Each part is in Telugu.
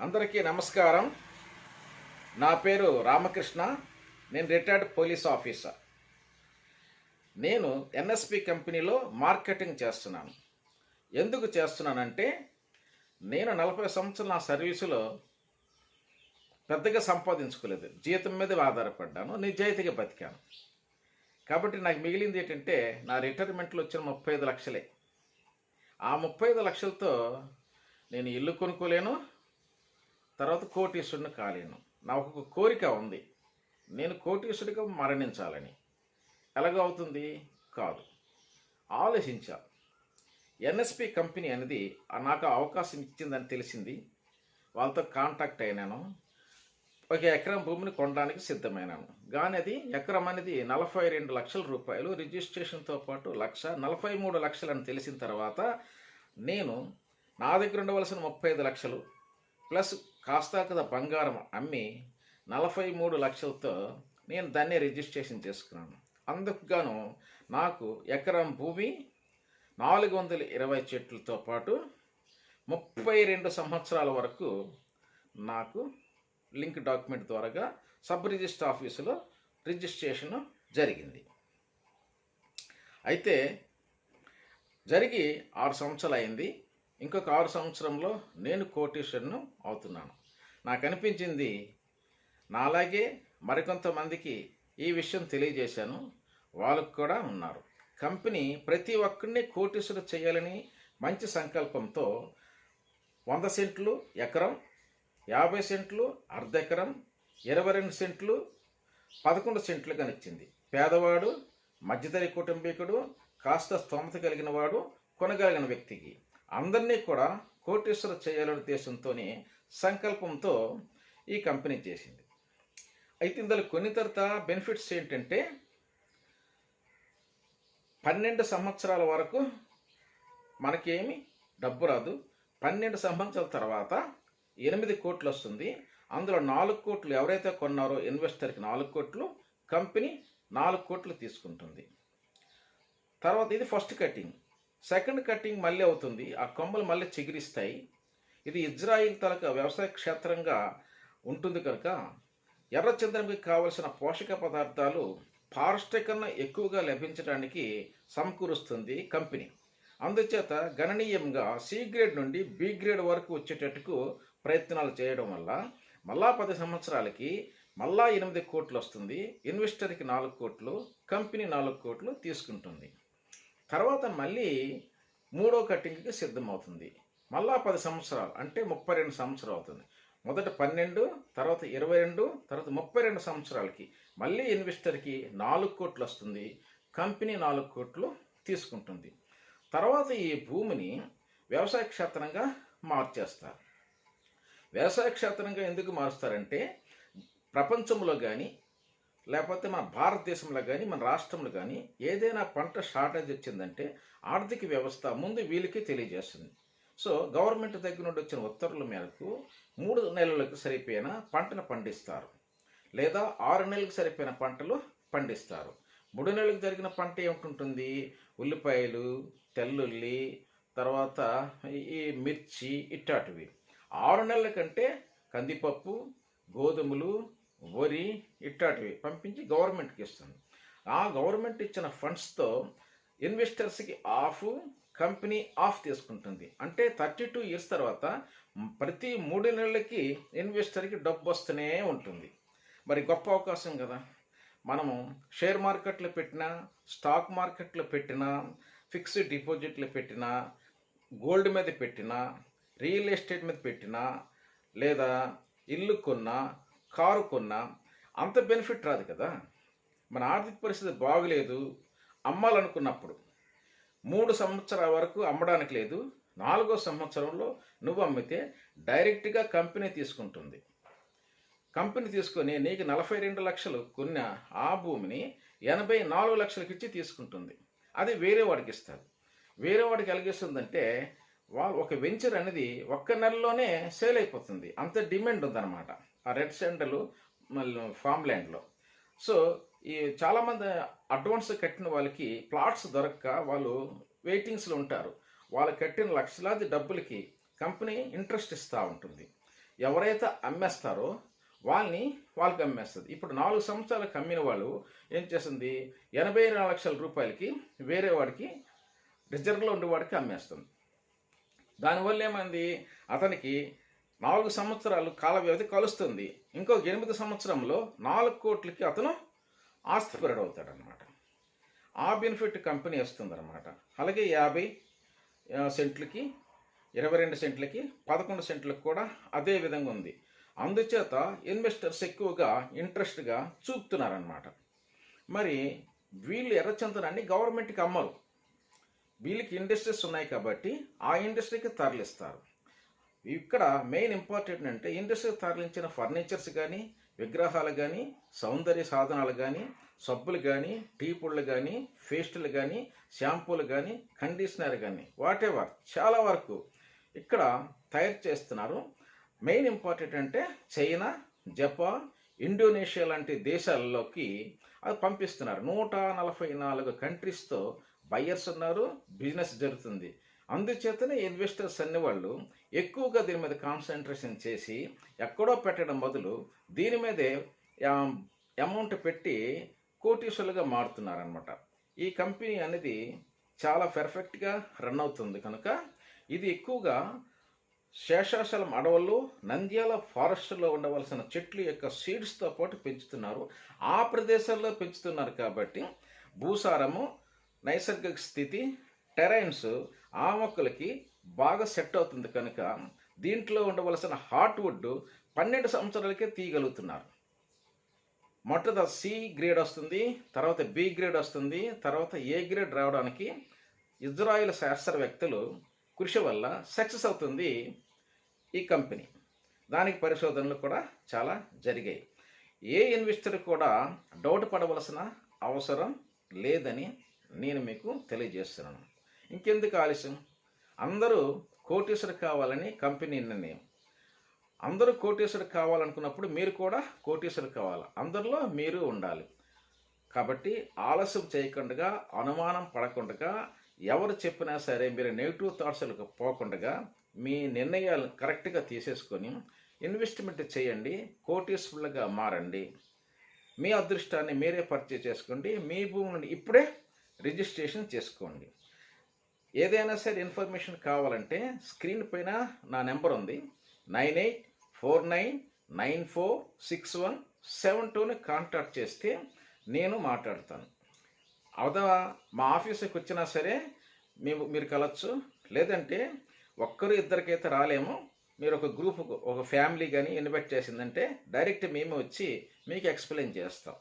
అందరికీ నమస్కారం. నా పేరు రామకృష్ణ. నేను రిటైర్డ్ పోలీస్ ఆఫీసర్. నేను ఎన్ఎస్పి కంపెనీలో మార్కెటింగ్ చేస్తున్నాను. ఎందుకు చేస్తున్నానంటే నేను నలభై సంవత్సరాల నా సర్వీసులో పెద్దగా సంపాదించుకోలేదు. జీతం మీద ఆధారపడ్డాను. నిజాయితీగా బతికాను. కాబట్టి నాకు మిగిలింది ఏంటంటే నా రిటైర్మెంట్లో వచ్చిన ముప్పై ఐదు లక్షలే. ఆ ముప్పై ఐదు లక్షలతో నేను ఇల్లు కొనుక్కోలేను. తర్వాత కోటీశ్వరుని కాలేను. నాకు ఒక కోరిక ఉంది. నేను కోటీశ్వరుడిగా మరణించాలని. ఎలాగవుతుంది కాదు. ఆలోచించా. ఎన్ఎస్పి కంపెనీ అనేది నాకు అవకాశం ఇచ్చిందని తెలిసింది. వాళ్ళతో కాంటాక్ట్ అయినాను. ఒక ఎకరం భూమిని కొనడానికి సిద్ధమైనాను. కానీ అది ఎకరం అనేది నలభై రెండు లక్షల రూపాయలు రిజిస్ట్రేషన్తో పాటు లక్ష నలభై మూడు లక్షలని తెలిసిన తర్వాత నేను నా దగ్గర ఉండవలసిన ముప్పై ఐదు లక్షలు ప్లస్ కాస్తా కదా బంగారం అమ్మి నలభై మూడు లక్షలతో నేను దాన్ని రిజిస్ట్రేషన్ చేసుకున్నాను. అందుకు గాను నాకు ఎకరం భూమి నాలుగు వందల ఇరవై చెట్లతో పాటు ముప్పై రెండు సంవత్సరాల వరకు నాకు లింక్ డాక్యుమెంట్ ద్వారాగా సబ్ రిజిస్టర్ ఆఫీసులో రిజిస్ట్రేషన్ జరిగింది. అయితే జరిగి ఆరు సంవత్సరాలు అయింది. ఇంకొక ఆరు సంవత్సరంలో నేను కోటీశ్వరును అవుతున్నాను. నాకు అనిపించింది నాలాగే మరికొంతమందికి ఈ విషయం తెలియజేశాను. వాళ్ళకు కూడా ఉన్నారు. కంపెనీ ప్రతి ఒక్కరిని కోటీశ్వరు చేయాలని మంచి సంకల్పంతో వంద సెంట్లు ఎకరం యాభై సెంట్లు అర్ధ ఎకరం ఇరవై రెండు సెంట్లు పదకొండు సెంట్లు కనిచ్చింది. పేదవాడు మధ్యతరి కుటుంబీకుడు కాస్త స్తోమత కలిగిన వాడు కొనగలిగిన వ్యక్తికి. అందరినీ కూడా కోటీశ్వర చేయాలనే ఉద్దేశంతోనే సంకల్పంతో ఈ కంపెనీ చేసింది. అయితే ఇందులో కొన్ని తర్వాత బెనిఫిట్స్ ఏంటంటే పన్నెండు సంవత్సరాల వరకు మనకేమి డబ్బు రాదు. పన్నెండు సంవత్సరాల తర్వాత ఎనిమిది కోట్లు వస్తుంది. అందులో నాలుగు కోట్లు ఎవరైతే కొన్నారో ఇన్వెస్టర్కి నాలుగు కోట్లు కంపెనీ నాలుగు కోట్లు తీసుకుంటుంది. తర్వాత ఇది ఫస్ట్ కటింగ్. సెకండ్ కటింగ్ మళ్ళీ అవుతుంది. ఆ కొమ్మలు మళ్ళీ చిగురిస్తాయి. ఇది ఇజ్రాయిల్ తలక వ్యవసాయ క్షేత్రంగా ఉంటుంది కనుక ఎర్రచంద్రంకి కావలసిన పోషక పదార్థాలు ఫారెస్ట్ కన్నా ఎక్కువగా లభించడానికి సమకూరుస్తుంది కంపెనీ. అందుచేత గణనీయంగా సి గ్రేడ్ నుండి బి గ్రేడ్ వరకు వచ్చేటట్టుకు ప్రయత్నాలు చేయడం వల్ల మళ్ళా పది సంవత్సరాలకి మళ్ళా ఎనిమిది కోట్లు వస్తుంది. ఇన్వెస్టర్కి నాలుగు కోట్లు కంపెనీ నాలుగు కోట్లు తీసుకుంటుంది. తర్వాత మళ్ళీ మూడో కటింగ్కి సిద్ధమవుతుంది. మళ్ళా పది సంవత్సరాలు అంటే ముప్పై రెండు సంవత్సరాలు అవుతుంది మొదట పన్నెండు తర్వాత ఇరవై రెండు తర్వాత ముప్పై రెండు సంవత్సరాలకి. మళ్ళీ ఇన్వెస్టర్కి నాలుగు కోట్లు వస్తుంది. కంపెనీ నాలుగు కోట్లు తీసుకుంటుంది. తర్వాత ఈ భూమిని వ్యవసాయ క్షేత్రంగా మార్చేస్తారు. వ్యవసాయ క్షేత్రంగా ఎందుకు మారుస్తారంటే ప్రపంచంలో కానీ లేకపోతే మన భారతదేశంలో కానీ మన రాష్ట్రంలో కానీ ఏదైనా పంట షార్టేజ్ వచ్చిందంటే ఆర్థిక వ్యవస్థ ముందు వీళ్ళకి తెలియజేస్తుంది. సో గవర్నమెంట్ దగ్గర నుండి వచ్చిన ఉత్తర్వుల మేరకు మూడు నెలలకు సరిపోయిన పంటను పండిస్తారు. లేదా ఆరు నెలలకు సరిపోయిన పంటలు పండిస్తారు. మూడు నెలలకు జరిగిన పంట ఏమిటి ఉల్లిపాయలు తెల్లుల్లి తర్వాత ఈ మిర్చి ఇట్లాంటివి. ఆరు నెలల కంటే కందిపప్పు గోధుమలు వరి ఇట్లాంటివి పంపించి గవర్నమెంట్కి ఇస్తుంది. ఆ గవర్నమెంట్ ఇచ్చిన ఫండ్స్తో ఇన్వెస్టర్స్కి ఆఫ్ కంపెనీ ఆఫ్ తీసుకుంటుంది. అంటే థర్టీ టూ ఇయర్స్ తర్వాత ప్రతి మూడు నెలలకి ఇన్వెస్టర్కి డబ్బు వస్తూనే ఉంటుంది. మరి గొప్ప అవకాశం కదా. మనము షేర్ మార్కెట్లో పెట్టినా స్టాక్ మార్కెట్లో పెట్టినా ఫిక్స్డ్ డిపాజిట్లు పెట్టినా గోల్డ్ మీద పెట్టినా రియల్ ఎస్టేట్ మీద పెట్టినా లేదా ఇల్లు కొన్నా కారు కొన్నా అంత బెనిఫిట్ రాదు కదా. మన ఆర్థిక పరిస్థితి బాగలేదు. అమ్మాలనుకున్నప్పుడు మూడు సంవత్సరాల వరకు అమ్మడానికి లేదు. నాలుగో సంవత్సరంలో నువ్వు అమ్మితే డైరెక్ట్గా కంపెనీ తీసుకుంటుంది. కంపెనీ తీసుకొని నీకు నలభై రెండు లక్షలు కొన్న ఆ భూమిని ఎనభై నాలుగు లక్షలకి ఇచ్చి తీసుకుంటుంది. అది వేరే వాడికి ఇస్తారు. వేరే వాడికి ఎలాగిస్తుందంటే వాళ్ళు ఒక వెంచర్ అనేది ఒక్క నెలలోనే సేల్ అయిపోతుంది. అంత డిమాండ్ ఉందన్నమాట. ఆ రెడ్ సెంటర్లు మళ్ళీ ఫామ్ ల్యాండ్లో. సో ఈ చాలామంది అడ్వాన్స్ కట్టిన వాళ్ళకి ప్లాట్స్ దొరక్క వాళ్ళు వెయిటింగ్స్లో ఉంటారు. వాళ్ళు కట్టిన లక్షలాది డబ్బులకి కంపెనీ ఇంట్రెస్ట్ ఇస్తూ ఉంటుంది. ఎవరైతే అమ్మేస్తారో వాళ్ళని వాళ్ళకి అమ్మేస్తుంది. ఇప్పుడు నాలుగు సంవత్సరాలకు అమ్మిన వాళ్ళు ఏం చేస్తుంది? ఎనభై నాలుగు లక్షల రూపాయలకి వేరే వాడికి రిజర్వ్లో ఉండేవాడికి అమ్మేస్తుంది. దానివల్ల ఏమైంది? అతనికి నాలుగు సంవత్సరాలు కాల వ్యవధి కలుస్తుంది. ఇంకొక ఎనిమిది సంవత్సరంలో నాలుగు కోట్లకి అతను ఆస్తిపరుడు అవుతాడు అనమాట ఆ బెనిఫిట్ కంపెనీ వస్తుందన్నమాట. అలాగే యాభై సెంట్లకి ఇరవై రెండు సెంట్లకి పదకొండు సెంట్లకు కూడా అదే విధంగా ఉంది. అందుచేత ఇన్వెస్టర్స్ ఎక్కువగా ఇంట్రెస్ట్గా చూపుతున్నారనమాట మరి వీళ్ళు ఎర్రచందనాన్ని గవర్నమెంట్కి అమ్మరు. వీళ్ళకి ఇండస్ట్రీస్ ఉన్నాయి కాబట్టి ఆ ఇండస్ట్రీకి తరలిస్తారు. ఇక్కడ మెయిన్ ఇంపార్టెంట్ అంటే ఇండస్ట్రీకి తరలించిన ఫర్నిచర్స్ కానీ విగ్రహాలు కానీ సౌందర్య సాధనాలు కానీ సబ్బులు కానీ టీ పొడులు కానీ పేస్టులు కానీ షాంపూలు కానీ కండిషనర్ కానీ వాటెవర్ చాలా వరకు ఇక్కడ తయారు చేస్తున్నారు. మెయిన్ ఇంపార్టెంట్ అంటే చైనా జపాన్ ఇండోనేషియా లాంటి దేశాల్లోకి అది పంపిస్తున్నారు. నూట నలభై నాలుగు కంట్రీస్తో బయ్యర్స్ ఉన్నారు బిజినెస్ జరుగుతుంది. అందుచేతనే ఇన్వెస్టర్స్ అన్ని వాళ్ళు ఎక్కువగా దీని మీద కాన్సన్ట్రేషన్ చేసి ఎక్కడో పెట్టడం బదులు దీని మీదే అమౌంట్ పెట్టి కోటీసులుగా మారుతున్నారనమాట ఈ కంపెనీ అనేది చాలా పెర్ఫెక్ట్గా రన్ అవుతుంది కనుక ఇది ఎక్కువగా శేషాచలం అడవుల్లో నంద్యాల ఫారెస్ట్లో ఉండవలసిన చెట్లు యొక్క సీడ్స్తో పాటు పెంచుతున్నారు. ఆ ప్రదేశాల్లో పెంచుతున్నారు కాబట్టి భూసారము నైసర్గిక స్థితి టెరైన్స్ ఆ మొక్కలకి బాగా సెట్ అవుతుంది కనుక దీంట్లో ఉండవలసిన హార్ట్ వుడ్ పన్నెండు సంవత్సరాలకే తీయగలుగుతున్నారు. మొట్టద సి గ్రేడ్ వస్తుంది తర్వాత బి గ్రేడ్ వస్తుంది తర్వాత ఏ గ్రేడ్ రావడానికి ఇజ్రాయిల్ శాస్త్రవేత్తలు కృషి వల్ల సక్సెస్ అవుతుంది ఈ కంపెనీ. దానికి పరిశోధనలు కూడా చాలా జరిగాయి. ఏ ఇన్వెస్టర్ కూడా డౌట్ పడవలసిన అవసరం లేదని నేను మీకు తెలియజేస్తున్నాను. ఇంకెందుకు ఆలస్యం? అందరూ కోటీశ్వరు కావాలని కంపెనీ నిర్ణయం. అందరూ కోటీశ్వరు కావాలనుకున్నప్పుడు మీరు కూడా కోటీశ్వరు కావాలి. అందరిలో మీరు ఉండాలి. కాబట్టి ఆలస్యం చేయకుండా అనుమానం పడకుండా ఎవరు చెప్పినా సరే మీరు నెగిటివ్ థాట్స్లకు పోకుండా మీ నిర్ణయాలు కరెక్ట్గా తీసేసుకొని ఇన్వెస్ట్మెంట్ చేయండి. కోటీశ్వరులుగా మారండి. మీ అదృష్టాన్ని మీరే పర్చేజ్ చేసుకోండి. మీ భూమిని ఇప్పుడే రిజిస్ట్రేషన్ చేసుకోండి. ఏదైనా సరే ఇన్ఫర్మేషన్ కావాలంటే స్క్రీన్ పైన నా నెంబర్ ఉంది. Nine eight four nine nine four six one seven టూని కాంటాక్ట్ చేస్తే నేను మాట్లాడతాను. అవదా మా ఆఫీస్కి వచ్చినా సరే మేము మీరు కలవచ్చు లేదంటే ఒక్కరు ఇద్దరికైతే రాలేము. మీరు ఒక గ్రూప్ ఒక ఫ్యామిలీ కానీ ఇన్వైట్ చేసిందంటే డైరెక్ట్ మేము వచ్చి మీకు ఎక్స్ప్లెయిన్ చేస్తాం.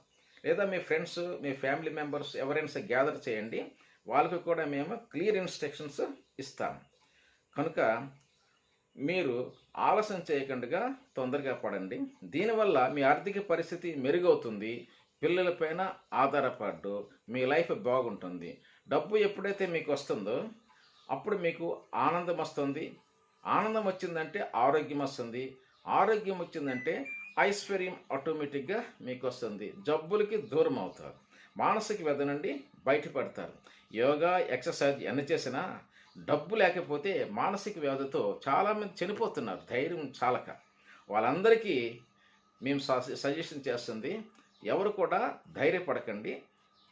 లేదా మీ ఫ్రెండ్స్ మీ ఫ్యామిలీ మెంబర్స్ ఎవరైనా గ్యాదర్ చేయండి. వాళ్ళకి కూడా మేము క్లియర్ ఇన్స్ట్రక్షన్స్ ఇస్తాం. కనుక మీరు ఆలస్యం చేయకుండా తొందరగా పడండి. దీనివల్ల మీ ఆర్థిక పరిస్థితి మెరుగవుతుంది. పిల్లలపైన ఆధారపడ్డు మీ లైఫ్ బాగుంటుంది. డబ్బు ఎప్పుడైతే మీకు వస్తుందో అప్పుడు మీకు ఆనందం వస్తుంది. ఆనందం వచ్చిందంటే ఆరోగ్యం వస్తుంది. ఆరోగ్యం వచ్చిందంటే ఐశ్వర్యం ఆటోమేటిక్గా మీకు వస్తుంది. జబ్బులకి దూరం అవుతారు మానసిక వ్యధ నుండి బయటపడతారు. యోగా ఎక్సర్సైజ్ ఎన్ని చేసినా డబ్బు లేకపోతే మానసిక వ్యాధితో చాలామంది చనిపోతున్నారు ధైర్యం చాలక. వాళ్ళందరికీ మేము సజెషన్ చేస్తుంది ఎవరు కూడా ధైర్యపడకండి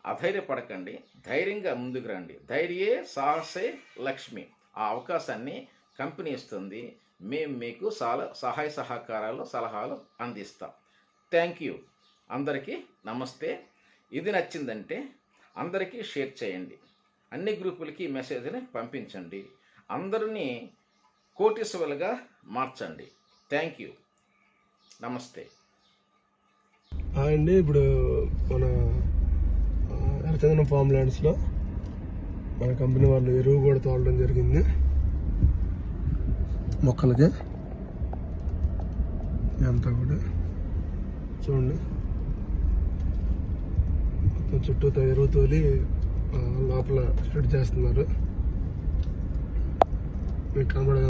అధైర్యపడకండి ధైర్యంగా ముందుకు రండి. ధైర్యే సాహసే లక్ష్మి. ఆ అవకాశాన్ని కంపెనీ ఇస్తుంది. మేము మీకు సాల సహాయ సహకారాలు సలహాలు అందిస్తాం. Thank you. అందరికీ నమస్తే. ఇది నచ్చిందంటే అందరికీ షేర్ చేయండి. అన్ని గ్రూపులకి మెసేజ్ని పంపించండి. అందరినీ కోటీశ్వరులుగా మార్చండి. Thank you. నమస్తే. అండి ఇప్పుడు మన ఆ, ఫామ్ ల్యాండ్స్లో మన కంపెనీ వాళ్ళు ఎరువు కూడా తోలడం జరిగింది. మొక్కలకి. ఇదంతా కూడా. చూడండి. మొత్తం చుట్టూతో ఎరువు తోలి ఆ, లోపల స్ప్రెడ్ చేస్తున్నారు. మీకు కనబడదు